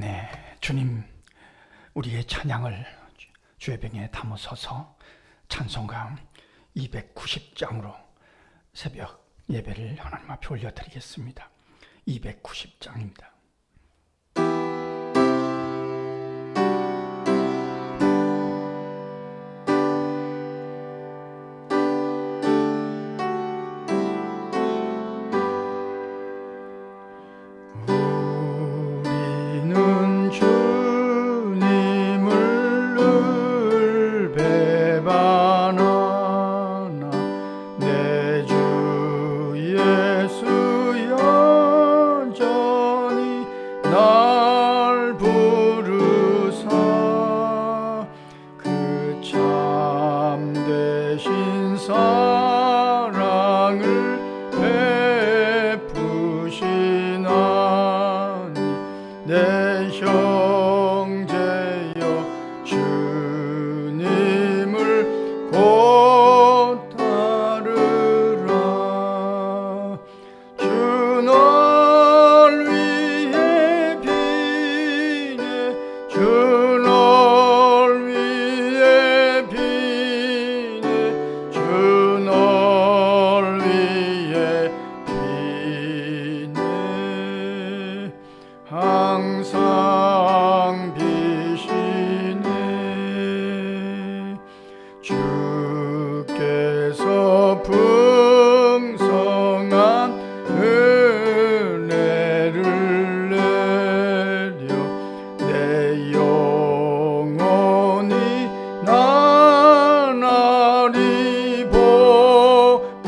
네, 주님, 우리의 찬양을 주의 병에 담으소서 찬송가 290장으로 새벽 예배를 하나님 앞에 올려드리겠습니다. 290장입니다.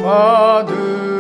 받으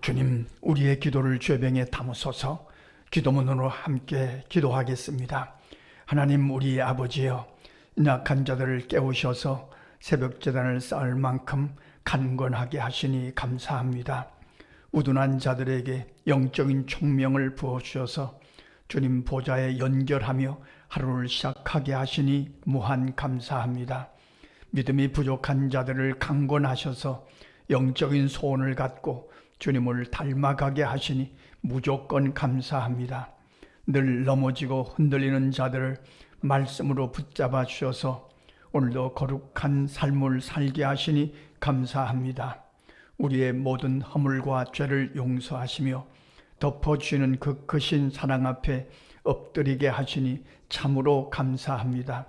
주님, 우리의 기도를 죄병에 담으소서 기도문으로 함께 기도하겠습니다. 하나님, 우리 아버지여, 약한 자들을 깨우셔서 새벽 재단을 쌓을 만큼 간건하게 하시니 감사합니다. 우둔한 자들에게 영적인 총명을 부어주셔서 주님 보좌에 연결하며 하루를 시작하게 하시니 무한 감사합니다. 믿음이 부족한 자들을 강권하셔서 영적인 소원을 갖고 주님을 닮아가게 하시니 무조건 감사합니다. 늘 넘어지고 흔들리는 자들을 말씀으로 붙잡아 주셔서 오늘도 거룩한 삶을 살게 하시니 감사합니다. 우리의 모든 허물과 죄를 용서하시며 덮어주시는 그 크신 사랑 앞에 엎드리게 하시니 참으로 감사합니다.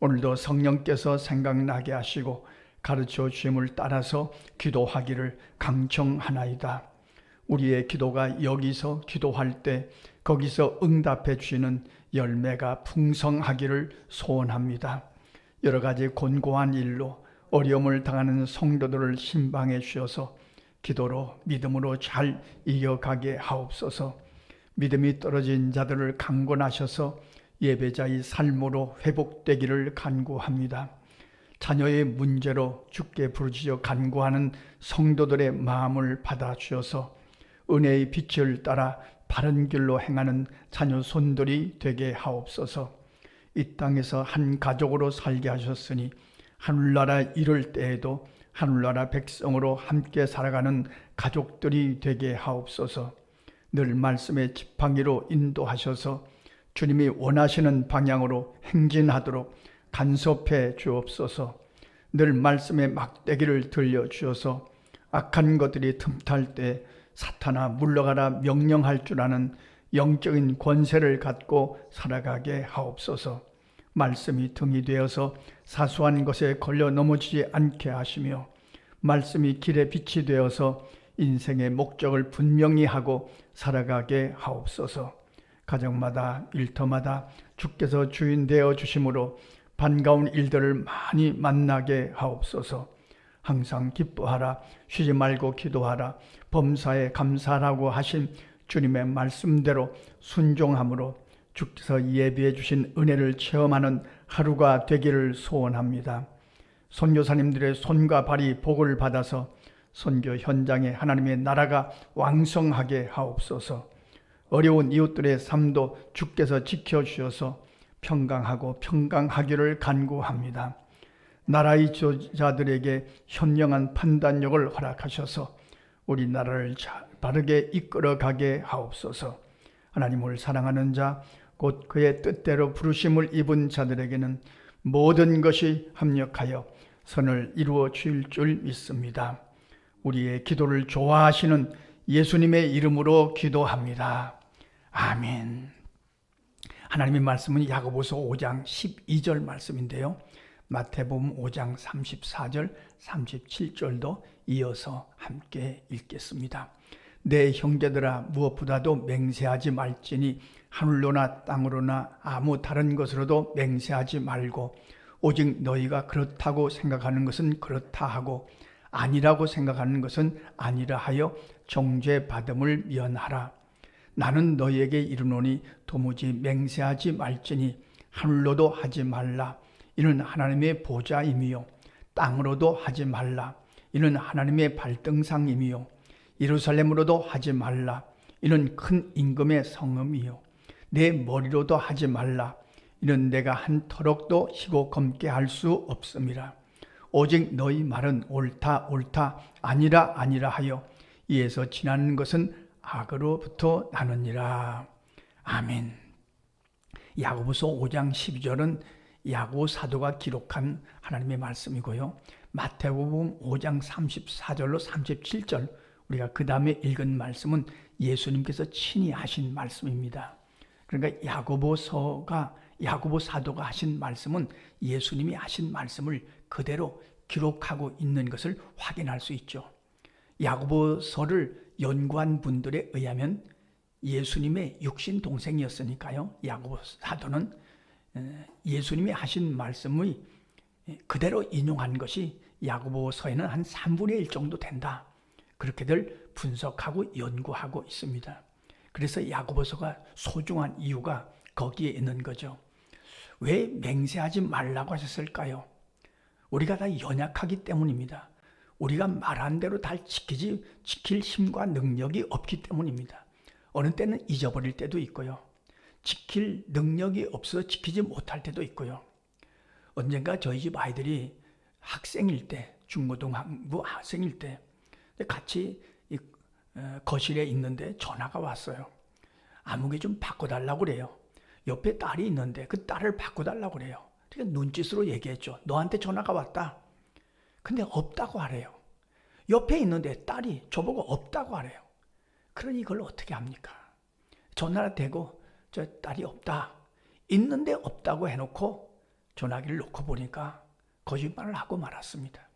오늘도 성령께서 생각나게 하시고 가르쳐 주심을 따라서 기도하기를 강청하나이다. 우리의 기도가 여기서 기도할 때 거기서 응답해 주시는 열매가 풍성하기를 소원합니다. 여러 가지 곤고한 일로 어려움을 당하는 성도들을 신방해 주셔서 기도로 믿음으로 잘 이겨가게 하옵소서. 믿음이 떨어진 자들을 강권하셔서 예배자의 삶으로 회복되기를 간구합니다. 자녀의 문제로 죽게 부르짖어 간구하는 성도들의 마음을 받아 주셔서 은혜의 빛을 따라 바른 길로 행하는 자녀 손들이 되게 하옵소서. 이 땅에서 한 가족으로 살게 하셨으니 하늘나라 이룰 때에도 하늘나라 백성으로 함께 살아가는 가족들이 되게 하옵소서. 늘 말씀의 지팡이로 인도하셔서 주님이 원하시는 방향으로 행진하도록 간섭해 주옵소서. 늘 말씀의 막대기를 들려 주셔서 악한 것들이 틈탈 때 사탄아 물러가라 명령할 줄 아는 영적인 권세를 갖고 살아가게 하옵소서. 말씀이 등이 되어서 사소한 것에 걸려 넘어지지 않게 하시며 말씀이 길의 빛이 되어서 인생의 목적을 분명히 하고 살아가게 하옵소서. 가정마다 일터마다 주께서 주인 되어 주심으로 반가운 일들을 많이 만나게 하옵소서. 항상 기뻐하라 쉬지 말고 기도하라 범사에 감사하라고 하신 주님의 말씀대로 순종함으로 주께서 예비해 주신 은혜를 체험하는 하루가 되기를 소원합니다. 선교사님들의 손과 발이 복을 받아서 선교 현장에 하나님의 나라가 왕성하게 하옵소서. 어려운 이웃들의 삶도 주께서 지켜주셔서 평강하고 평강하기를 간구합니다. 나라의 지자들에게 현명한 판단력을 허락하셔서 우리나라를 잘 바르게 이끌어가게 하옵소서. 하나님을 사랑하는 자, 곧 그의 뜻대로 부르심을 입은 자들에게는 모든 것이 합력하여 선을 이루어 주일 줄 믿습니다. 우리의 기도를 좋아하시는 예수님의 이름으로 기도합니다. 아멘. 하나님의 말씀은 야고보서 5장 12절 말씀인데요. 마태복음 5장 34절, 37절도 이어서 함께 읽겠습니다. 내 형제들아 무엇보다도 맹세하지 말지니 하늘로나 땅으로나 아무 다른 것으로도 맹세하지 말고 오직 너희가 그렇다고 생각하는 것은 그렇다 하고 아니라고 생각하는 것은 아니라 하여 정죄 받음을 면하라. 나는 너희에게 이르노니 도무지 맹세하지 말지니 하늘로도 하지 말라. 이는 하나님의 보좌임이요. 땅으로도 하지 말라. 이는 하나님의 발등상임이요. 예루살렘으로도 하지 말라. 이는 큰 임금의 성음이요. 내 머리로도 하지 말라. 이는 내가 한 터럭도 희고 검게 할 수 없음이라. 오직 너희 말은 옳다 옳다 아니라 아니라 하여 이에서 지나는 것은 악으로부터 나느니라. 아멘. 야고보서 5장 12절은 야고 사도가 기록한 하나님의 말씀이고요. 마태복음 5장 34절로 37절 우리가 그 다음에 읽은 말씀은 예수님께서 친히 하신 말씀입니다. 그러니까 야고보서가 야고보 사도가 하신 말씀은 예수님이 하신 말씀을 그대로 기록하고 있는 것을 확인할 수 있죠. 야고보서를 연구한 분들에 의하면 예수님의 육신 동생이었으니까요. 야고보 사도는 예수님이 하신 말씀의 그대로 인용한 것이 야고보서에는 한 3분의 1 정도 된다. 그렇게들 분석하고 연구하고 있습니다. 그래서 야고보서가 소중한 이유가 거기에 있는 거죠. 왜 맹세하지 말라고 하셨을까요? 우리가 다 연약하기 때문입니다. 우리가 말한 대로 다 지키지 지킬 힘과 능력이 없기 때문입니다. 어느 때는 잊어버릴 때도 있고요. 지킬 능력이 없어 지키지 못할 때도 있고요. 언젠가 저희 집 아이들이 학생일 때, 중고등부 학생일 때 같이 어, 거실에 있는데 전화가 왔어요. 아무개 좀 바꿔달라고 그래요. 옆에 딸이 있는데 그 딸을 바꿔달라고 그래요. 그러니까 눈짓으로 얘기했죠. 너한테 전화가 왔다. 근데 없다고 하래요. 옆에 있는데 딸이 저보고 없다고 하래요. 그러니 이걸 어떻게 합니까? 전화를 대고 저 딸이 없다. 있는데 없다고 해놓고 전화기를 놓고 보니까 거짓말을 하고 말았습니다.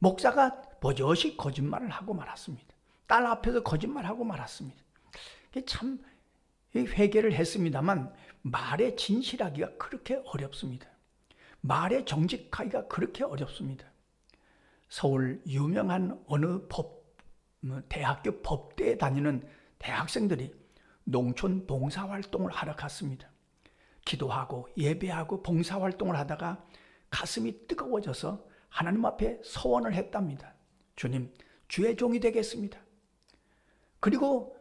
목사가 버젓이 거짓말을 하고 말았습니다. 딸 앞에서 거짓말하고 말았습니다. 참이 회개를 했습니다만 말에 진실하기가 그렇게 어렵습니다. 말에 정직하기가 그렇게 어렵습니다. 서울 유명한 어느 법뭐 대학교 법대에 다니는 대학생들이 농촌 봉사활동을 하러 갔습니다. 기도하고 예배하고 봉사활동을 하다가 가슴이 뜨거워져서 하나님 앞에 소원을 했답니다. 주님, 주의 종이 되겠습니다. 그리고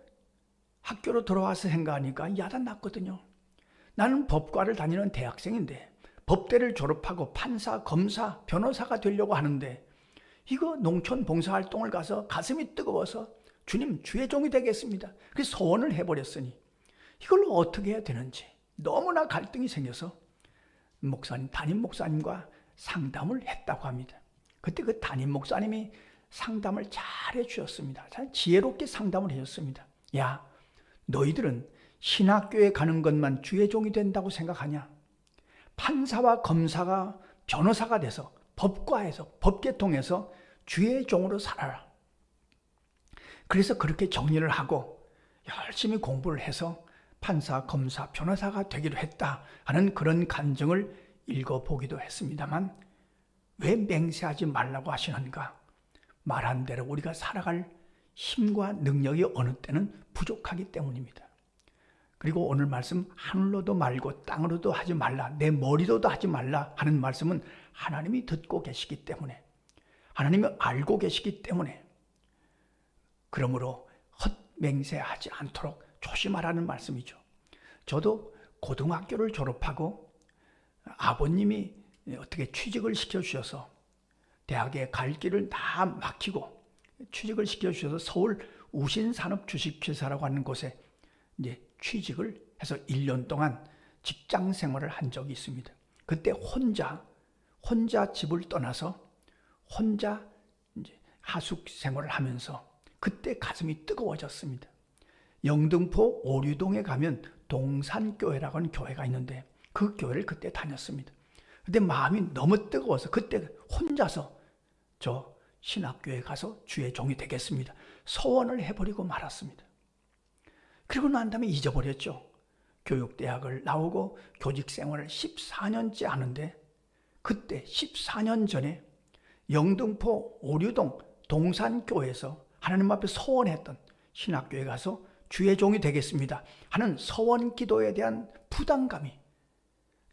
학교로 돌아와서 생각하니까 야단났거든요. 나는 법과를 다니는 대학생인데 법대를 졸업하고 판사, 검사, 변호사가 되려고 하는데 이거 농촌 봉사활동을 가서 가슴이 뜨거워서 주님 주의 종이 되겠습니다. 그 소원을 해버렸으니 이걸 어떻게 해야 되는지 너무나 갈등이 생겨서 목사님, 담임 목사님과 상담을 했다고 합니다. 그때 그 담임 목사님이 상담을 잘 해주셨습니다. 잘 지혜롭게 상담을 해줬습니다. 야, 너희들은 신학교에 가는 것만 주의 종이 된다고 생각하냐? 판사와 검사가 변호사가 돼서 법과에서 법계통해서 주의 종으로 살아라. 그래서 그렇게 정리를 하고 열심히 공부를 해서 판사, 검사, 변호사가 되기로 했다 하는 그런 간증을 읽어보기도 했습니다만 왜 맹세하지 말라고 하시는가? 말한 대로 우리가 살아갈 힘과 능력이 어느 때는 부족하기 때문입니다. 그리고 오늘 말씀 하늘로도 말고 땅으로도 하지 말라 내 머리로도 하지 말라 하는 말씀은 하나님이 듣고 계시기 때문에 하나님이 알고 계시기 때문에 그러므로 헛맹세하지 않도록 조심하라는 말씀이죠. 저도 고등학교를 졸업하고 아버님이 어떻게 취직을 시켜주셔서 대학에 갈 길을 다 막히고 취직을 시켜주셔서 서울 우신산업 주식회사라고 하는 곳에 이제 취직을 해서 1년 동안 직장 생활을 한 적이 있습니다. 그때 혼자, 혼자 집을 떠나서 혼자 이제 하숙 생활을 하면서 그때 가슴이 뜨거워졌습니다. 영등포 오류동에 가면 동산교회라고 하는 교회가 있는데 그 교회를 그때 다녔습니다. 근데 마음이 너무 뜨거워서 그때 혼자서 저 신학교에 가서 주의 종이 되겠습니다. 소원을 해버리고 말았습니다. 그리고 난 다음에 잊어버렸죠. 교육대학을 나오고 교직 생활을 14년째 하는데 그때 14년 전에 영등포 오류동 동산교회에서 하나님 앞에 소원했던 신학교에 가서 주의 종이 되겠습니다 하는 소원 기도에 대한 부담감이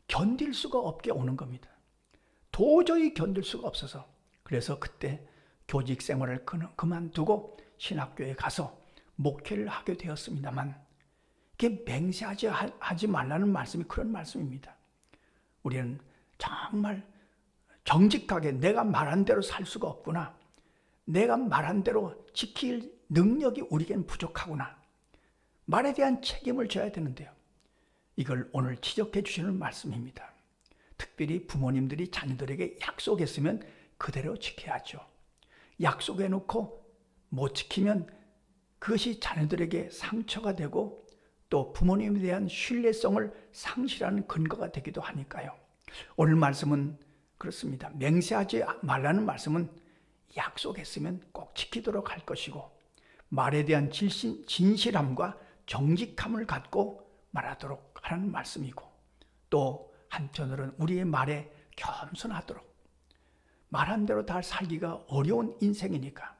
견딜 수가 없게 오는 겁니다. 도저히 견딜 수가 없어서 그래서 그때 교직 생활을 그만두고 신학교에 가서 목회를 하게 되었습니다만 이게 맹세하지 하지 말라는 말씀이 그런 말씀입니다. 우리는 정말 정직하게 내가 말한 대로 살 수가 없구나. 내가 말한 대로 지킬 능력이 우리에겐 부족하구나. 말에 대한 책임을 져야 되는데요. 이걸 오늘 지적해 주시는 말씀입니다. 특별히 부모님들이 자녀들에게 약속했으면 그대로 지켜야죠. 약속해 놓고 못 지키면 그것이 자녀들에게 상처가 되고 또 부모님에 대한 신뢰성을 상실하는 근거가 되기도 하니까요. 오늘 말씀은 그렇습니다. 맹세하지 말라는 말씀은 약속했으면 꼭 지키도록 할 것이고 말에 대한 진실, 진실함과 정직함을 갖고 말하도록 하라는 말씀이고 또 한편으로는 우리의 말에 겸손하도록 말한 대로 다 살기가 어려운 인생이니까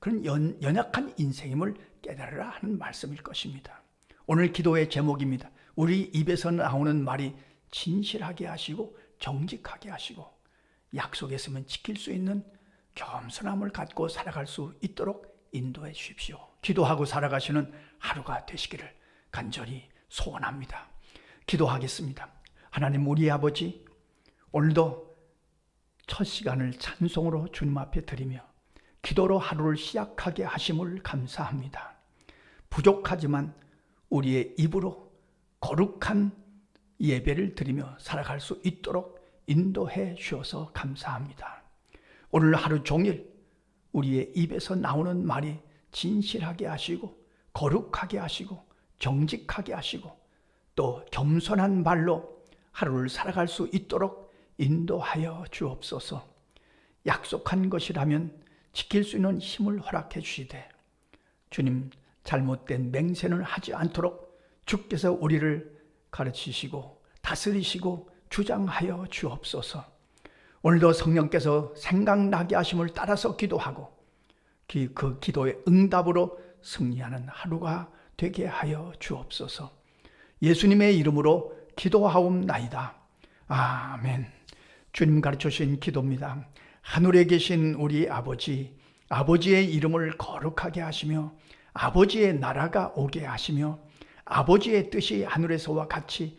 그런 연, 연약한 인생임을 깨달으라 하는 말씀일 것입니다. 오늘 기도의 제목입니다. 우리 입에서 나오는 말이 진실하게 하시고 정직하게 하시고 약속했으면 지킬 수 있는 겸손함을 갖고 살아갈 수 있도록 인도해 주십시오. 기도하고 살아가시는 하루가 되시기를 간절히 소원합니다. 기도하겠습니다. 하나님 우리 아버지 오늘도 첫 시간을 찬송으로 주님 앞에 드리며 기도로 하루를 시작하게 하심을 감사합니다. 부족하지만 우리의 입으로 거룩한 예배를 드리며 살아갈 수 있도록 인도해 주셔서 감사합니다. 오늘 하루 종일 우리의 입에서 나오는 말이 진실하게 하시고 거룩하게 하시고 정직하게 하시고 또 겸손한 말로 하루를 살아갈 수 있도록 인도하여 주옵소서. 약속한 것이라면 지킬 수 있는 힘을 허락해 주시되 주님 잘못된 맹세는 하지 않도록 주께서 우리를 가르치시고 다스리시고 주장하여 주옵소서. 오늘도 성령께서 생각나게 하심을 따라서 기도하고 기- 그 기도의 응답으로 승리하는 하루가 되게 하여 주옵소서. 예수님의 이름으로 기도하옵나이다. 아멘. 주님 가르쳐 주신 기도입니다. 하늘에 계신 우리 아버지, 아버지의 이름을 거룩하게 하시며 아버지의 나라가 오게 하시며 아버지의 뜻이 하늘에서와 같이